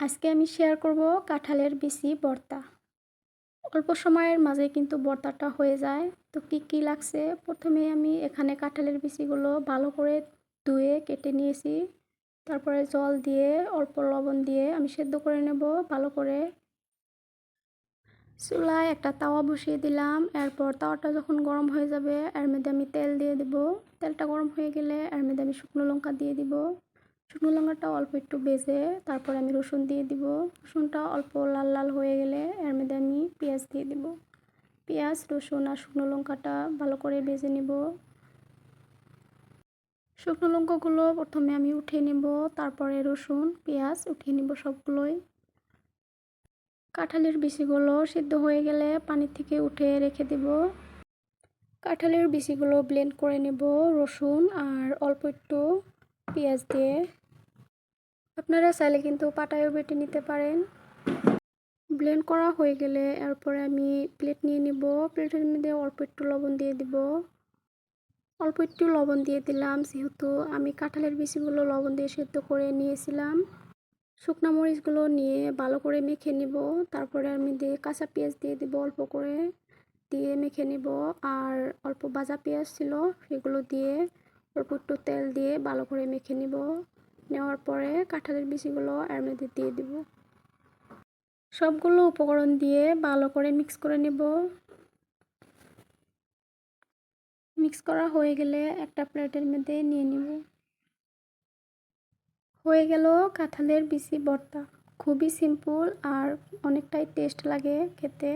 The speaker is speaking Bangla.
আজকে আমি শেয়ার করব কাঁঠালের বিচি ভর্তা। অল্প সময়ের মাঝে কিন্তু ভর্তাটা হয়ে যায়। তো কি কি লাগছে? প্রথমে আমি এখানে কাঁঠালের বিচিগুলো ভালো করে ধুয়ে কেটে নিয়েছি। তারপরে জল দিয়ে অল্প লবণ দিয়ে আমি সেদ্ধ করে নেব ভালো করে। চুলায় একটা তাওয়া বসিয়ে দিলাম। এরপর তাওয়াটা যখন গরম হয়ে যাবে, এর মধ্যে আমি তেল দিয়ে দেব। তেলটা গরম হয়ে গেলে এর মধ্যে আমি শুকনো লঙ্কা দিয়ে দিব। শুকনো লঙ্কাটা অল্প একটু বেজে তারপর আমি রসুন দিয়ে দিব। রসুনটা অল্প লাল লাল হয়ে গেলে এর মধ্যে আমি পেঁয়াজ দিয়ে দিব। পেঁয়াজ, রসুন আর শুকনো লঙ্কাটা ভালো করে বেজে নেব। শুকনো লঙ্কাগুলো প্রথমে আমি উঠিয়ে নেব, তারপরে রসুন, পেঁয়াজ উঠিয়ে নেব সবগুলোই। কাঁঠালের বিচিগুলো সিদ্ধ হয়ে গেলে পানি থেকে উঠে রেখে দেব। কাঁঠালের বিচিগুলো ব্লেন্ড করে নেব, রসুন আর অল্প একটু পেঁয়াজ দিয়ে। আপনারা চাইলে কিন্তু পাটায়ও বেটে নিতে পারেন। ব্লেন্ড করা হয়ে গেলে এরপরে আমি প্লেট নিয়ে নিব। প্লেটের মধ্যে অল্প একটু লবণ দিয়ে দিব। অল্প একটু লবণ দিয়ে দিলাম, যেহেতু আমি কাঁঠালের বিচিগুলো লবণ দিয়ে সেদ্ধ করে নিয়েছিলাম। শুকনো মরিচগুলো নিয়ে ভালো করে মেখে নিব। তারপরে আমি দিয়ে কাঁচা পেঁয়াজ দিয়ে দিব অল্প করে। দিয়ে মেখে নিব। আর অল্প ভাজা পেঁয়াজ ছিল, সেগুলো দিয়ে অল্প একটু তেল দিয়ে ভালো করে মেখে নিব। নেওয়ার পরে কাঁঠালের বিচিগুলো এর মধ্যে দিয়ে দিব। সবগুলো উপকরণ দিয়ে ভালো করে মিক্স করে নেব। মিক্স করা হয়ে গেলে একটা প্লেটের মধ্যে নিয়ে নিব। হয়ে গেল কাঁঠালের বিচি ভর্তা। খুবই সিম্পল আর অনেকটাই টেস্ট লাগে খেতে।